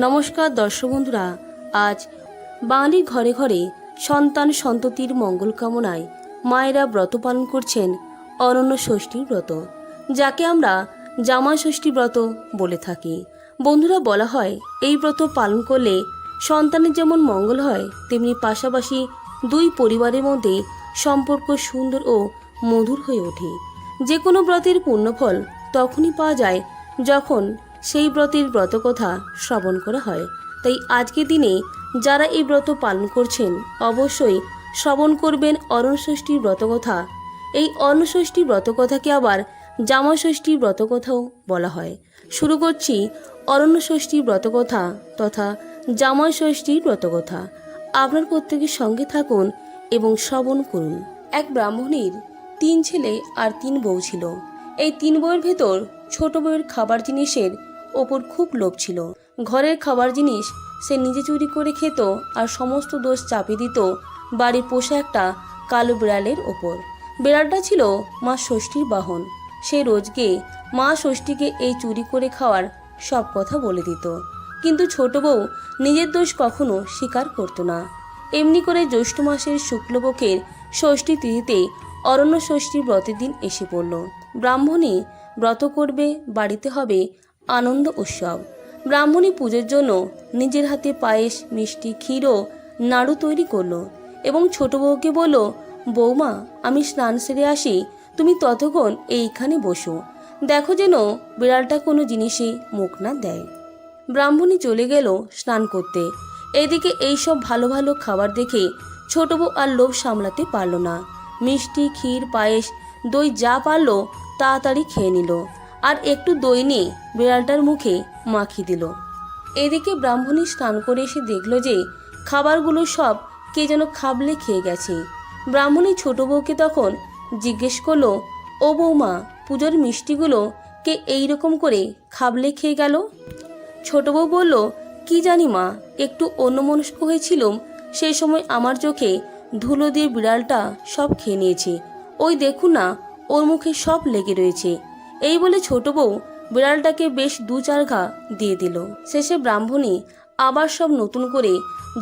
নমস্কার দর্শক বন্ধুরা, আজ বাঙালির ঘরে ঘরে সন্তান সন্ততির মঙ্গল কামনায় মায়েরা ব্রত পালন করছেন অনন্য ষষ্ঠীর ব্রত, যাকে আমরা জামা ষষ্ঠী ব্রত বলে থাকি। বন্ধুরা, বলা হয় এই ব্রত পালন করলে সন্তানের যেমন মঙ্গল হয়, তেমনি পাশাপাশি দুই পরিবারের মধ্যে সম্পর্ক সুন্দর ও মধুর হয়ে ওঠে। যে কোনো ব্রতের পুণ্যফল তখনই পাওয়া যায় যখন সেই ব্রতের ব্রতকথা শ্রবণ করা হয়। তাই আজকের দিনে যারা এই ব্রত পালন করছেন, অবশ্যই শ্রবণ করবেন অরণষষ্ঠীর ব্রতকথা। এই অন্নষষ্ঠীর ব্রতকথাকে আবার জামা ষষ্ঠীর ব্রতকথাও বলা হয়। শুরু করছি অরণ্যষষ্ঠী ব্রতকথা তথা জামা ষষ্ঠীর ব্রতকথা। আপনার প্রত্যেকের সঙ্গে থাকুন এবং শ্রবণ করুন। এক ব্রাহ্মণীর তিন ছেলে আর তিন বউ ছিল। এই তিন বউয়ের ভেতর ছোট বউয়ের খাবার জিনিসের ওপর খুব লোভ ছিল। ঘরের খাবার জিনিস সে নিজে চুরি করে খেত আর সমস্ত দোষ চাপিয়ে দিত বাড়ির পোষা একটা কালো বিড়ালের ওপর। বিড়ালটা ছিল মা ষষ্ঠীর বাহন। সে রোজকে মা ষষ্ঠীকে এই চুরি করে খাওয়ার সব কথা বলে দিত। কিন্তু ছোট বউ নিজের দোষ কখনো স্বীকার করতো না। এমনি করে জ্যৈষ্ঠ মাসের শুক্লপক্ষের ষষ্ঠী তিথিতে অরণ্য ষষ্ঠীর ব্রতের দিন এসে পড়ল। ব্রাহ্মণী ব্রত করবে, বাড়িতে হবে আনন্দ উৎসব। ব্রাহ্মণী পুজোর জন্য নিজের হাতে পায়েস, মিষ্টি ক্ষীর ও নাড়ু তৈরি করল এবং ছোট বউকে বলল বৌমা আমি স্নান সেরে আসি, তুমি ততক্ষণ এইখানে বসো। দেখো যেন বিড়ালটা কোনো জিনিসে মুখ না দেয়। ব্রাহ্মণী চলে গেল স্নান করতে। এদিকে এইসব ভালো ভালো খাবার দেখে ছোট বউ আর লোভ সামলাতে পারল না। মিষ্টি, ক্ষীর, পায়েস, দই যা পারল তাড়াতাড়ি খেয়ে নিল। আর একটু দই নিয়ে বিড়ালটার মুখে মাখিয়ে দিল। এদিকে ব্রাহ্মণী স্নান করে এসে দেখল যে খাবারগুলো সব কে যেন খাবলে খেয়ে গেছে। ব্রাহ্মণী ছোট বউকে তখন জিজ্ঞেস করল, ও বৌমা, পুজোর মিষ্টিগুলো কে এই রকম করে খাবলে খেয়ে গেল? ছোট বউ বলল, কি জানি মা, একটু অন্যমনস্ক হয়েছিলাম সেই সময় আমার চোখে ধুলো দিয়ে বিড়ালটা সব খেয়ে নিয়েছে। ওই দেখুন না, ওর মুখে সব লেগে রয়েছে। এই বলে ছোট বউ বিড়ালটাকে বেশ দু চার ঘা দিয়ে দিল। শেষে ব্রাহ্মণী আবার সব নতুন করে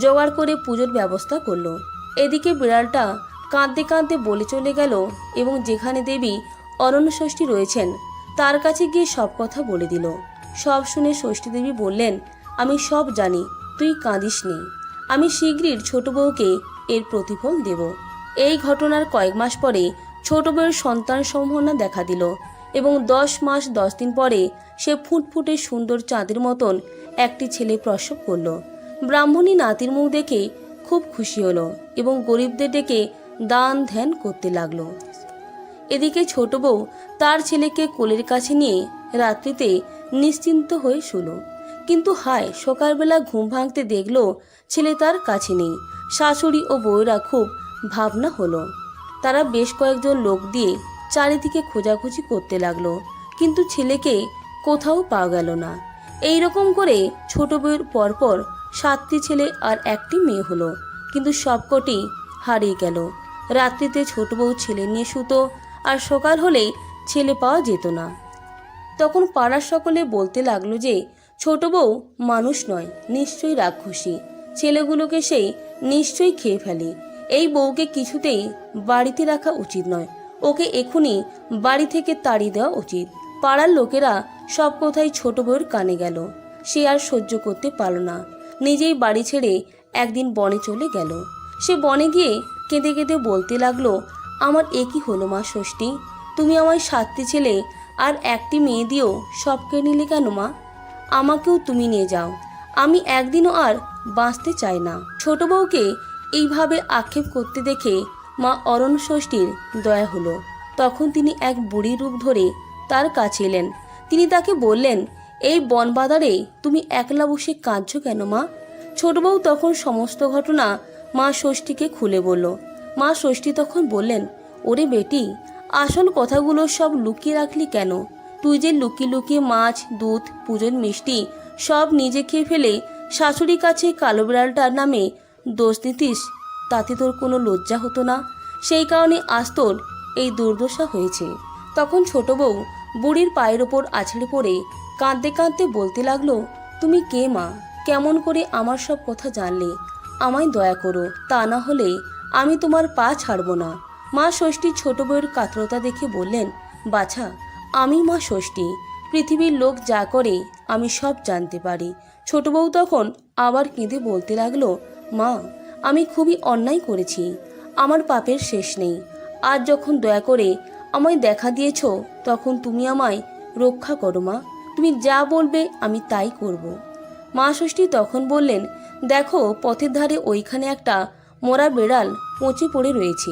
জোগাড় করে পুজোর ব্যবস্থা করল। এদিকে বিড়ালটা কাঁদতে কাঁদতে বলে চলে গেল এবং যেখানে দেবী অরণ্য ষষ্ঠী রয়েছেন, তার কাছে গিয়ে সব কথা বলে দিল। সব শুনে ষষ্ঠী দেবী বললেন, আমি সব জানি, তুই কাঁদিস নি আমি শীঘ্রই ছোট বউকে এর প্রতিফল দেব। এই ঘটনার কয়েক মাস পরে ছোট বউয়ের সন্তান সম্ভাবনা দেখা দিল। এবং দশ মাস দশ দিন পরে সে ফুটফুটে সুন্দর চাঁদের মতন একটি ছেলে প্রসব করল। ব্রাহ্মণী নাতির মুখ দেখে খুব খুশি হলো এবং গরিবদের ডেকে দান ধ্যান করতে লাগল। এদিকে ছোট বউ তার ছেলেকে কোলের কাছে নিয়ে রাত্রিতে নিশ্চিন্ত হয়ে শুলো। কিন্তু হায়, সকালবেলা ঘুম ভাঙতে দেখল ছেলে তার কাছে নেই। শাশুড়ি ও বউয়েরা খুব ভাবনা হলো। তারা বেশ কয়েকজন লোক দিয়ে চারিদিকে খোঁজাখুঁজি করতে লাগল, কিন্তু ছেলেকে কোথাও পাওয়া গেল না। এই রকম করে ছোট বউয়ের পরপর সাতটি ছেলে আর একটি মেয়ে হলো, কিন্তু সবকটি হারিয়ে গেল। রাত্রিতে ছোট বউ ছেলে নিয়ে শুতো আর সকাল হলেই ছেলে পাওয়া যেত না। তখন পাড়ার সকলে বলতে লাগল যে, ছোট বউ মানুষ নয়, নিশ্চয়ই রাক্ষসী। ছেলেগুলোকে সেই নিশ্চয়ই খেয়ে ফেলে। এই বউকে কিছুতেই বাড়িতে রাখা উচিত নয়। ওকে এখনই বাড়ি থেকে তাড়িয়ে দেওয়া উচিত। পাড়ার লোকেরা সব কথাই ছোট বউয়ের কানে গেল। সে আর সহ্য করতে পারল না। নিজেই বাড়ি ছেড়ে একদিন বনে চলে গেল। সে বনে গিয়ে কেঁদে কেঁদে বলতে লাগল, আমার একই হলো মা ষষ্ঠী? তুমি আমায় সাতটি ছেলে আর একটি মেয়ে দিয়েও সবকে নিলে কেন মা? আমাকেও তুমি নিয়ে যাও। আমি একদিনও আর বাঁচতে চাই না। ছোট বউকে এইভাবে আক্ষেপ করতে দেখে মা অরণ ষষ্ঠীর দয়া হলো। তখন তিনি এক বুড়ি রূপ ধরে তার কাছে এলেন। তিনি তাকে বললেন, এই বনবাদারে তুমি একলা বসে কাঁদছ কেন মা? ছোট বউ তখন সমস্ত ঘটনা মা ষষ্ঠীকে খুলে বলল। মা ষষ্ঠী তখন বললেন, ওরে বেটি, আসল কথাগুলো সব লুকিয়ে রাখলি কেন? তুই যে লুকিয়ে লুকিয়ে মাছ, দুধ, পুজোর মিষ্টি সব নিজে খেয়ে ফেলে শাশুড়ির কাছে কালো বিড়ালটার নামে দোষ দিতিস তাতে তোর কোনো লজ্জা হতো না? সেই কারণে আজ তোর এই দুর্দশা হয়েছে। তখন ছোট বউ বুড়ির পায়ের ওপর আছড়ে পড়ে কাঁদতে কাঁদতে বলতে লাগল, তুমি কে মা? কেমন করে আমার সব কথা জানলে? আমায় দয়া করো, তা না হলে আমি তোমার পা ছাড়ব না। মা ষষ্ঠীর ছোট বউয়ের কাতরতা দেখে বললেন, বাছা, আমি মা ষষ্ঠী। পৃথিবীর লোক যা করে, আমি সব জানতে পারি। ছোট বউ তখন আবার কেঁদে বলতে লাগল, মা আমি খুবই অন্যায় করেছি। আমার পাপের শেষ নেই। আজ যখন দয়া করে আমায় দেখা দিয়েছ, তখন তুমি আমায় রক্ষা করো মা। তুমি যা বলবে আমি তাই করব। মা ষষ্ঠী তখন বললেন, দেখো, পথের ধারে ওইখানে একটা মোরা বেড়াল পচে পড়ে রয়েছে।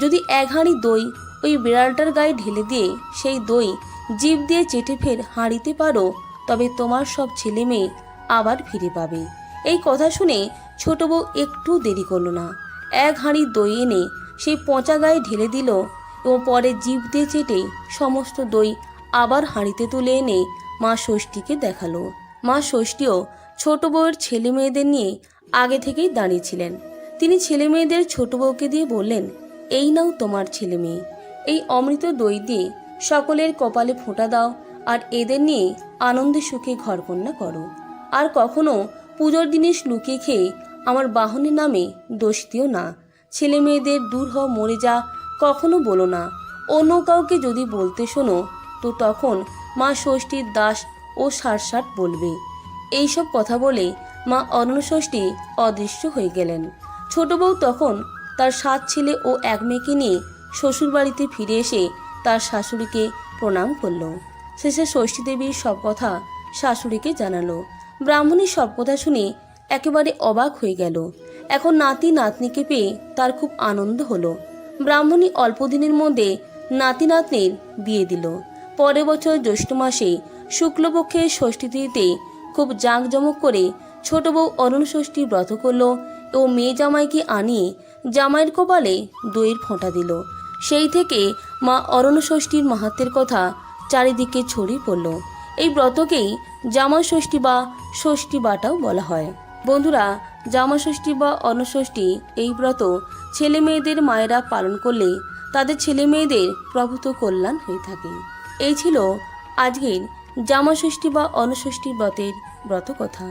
যদি এক হাঁড়ি দই ওই বিড়ালটার গায়ে ঢেলে দিয়ে সেই দই জিভ দিয়ে চেটে ফের হাঁড়িতে পারো, তবে তোমার সব ছেলে মেয়ে আবার ফিরে পাবে। এই কথা শুনে ছোট বউ একটু দেরি করল না। এক হাঁড়ি দই এনে সেই পচা গায়ে ঢেলে দিল এবং পরে জিভ দিয়ে চেটে সমস্ত দই আবার হাঁড়িতে তুলে এনে মা ষষ্ঠীকে দেখাল। মা ষষ্ঠীও ছোট বউয়ের ছেলে মেয়েদের নিয়ে আগে থেকেই দাঁড়িয়েছিলেন তিনি ছেলে মেয়েদের ছোট বউকে দিয়ে বললেন, এই নাও তোমার ছেলে মেয়ে। এই অমৃত দই দিয়ে সকলের কপালে ফোঁটা দাও আর এদের নিয়ে আনন্দে সুখে ঘরকন্যা করো। আর কখনো পুজোর জিনিস লুকিয়ে খেয়ে আমার বাহনের নামে দোষ দিও না। ছেলে মেয়েদের দূর হ মরে যা, কখনো বলো না। অন্য কাউকে যদি বলতে শোনো, তো তখন মা ষষ্ঠীর দাস ও সারসাট বলবে। এইসব কথা বলে মা অরণষষ্ঠী অদৃশ্য হয়ে গেলেন। ছোট বউ তখন তার সাত ছেলে ও এক মেয়েকে নিয়ে শ্বশুরবাড়িতে ফিরে এসে তার শাশুড়িকে প্রণাম করল। শেষে ষষ্ঠী দেবীর সব কথা শাশুড়িকে জানালো। ব্রাহ্মণীর সব কথা শুনে একেবারে অবাক হয়ে গেল। এখন নাতি নাতনিকে পেয়ে তার খুব আনন্দ হলো। ব্রাহ্মণী অল্প দিনের মধ্যে নাতি নাতনির বিয়ে দিল। পরের বছর জ্যৈষ্ঠ মাসে শুক্লপক্ষের ষষ্ঠী তিথিতে খুব জাঁকজমক করে ছোট বউ অরুণ ষষ্ঠী ব্রত করল ও মেয়ে জামাইকে আনিয়ে জামাইয়ের কপালে দইয়ের ফোঁটা দিল। সেই থেকে মা অরণ ষষ্ঠীর মাহাত্মের কথা চারিদিকে ছড়িয়ে পড়ল। এই ব্রতকেই জামা ষষ্ঠী বা ষষ্ঠী বাটাও বলা হয়। বন্ধুরা, জামাষষ্ঠী বা অনষষ্ঠী এই ব্রত ছেলে মেয়েদের মায়েরা পালন করলে তাদের ছেলে মেয়েদের প্রভূত কল্যাণ হয়ে থাকে। এই ছিল আজকের জামাষষ্ঠী বা অনষষ্ঠী ব্রতের ব্রত কথা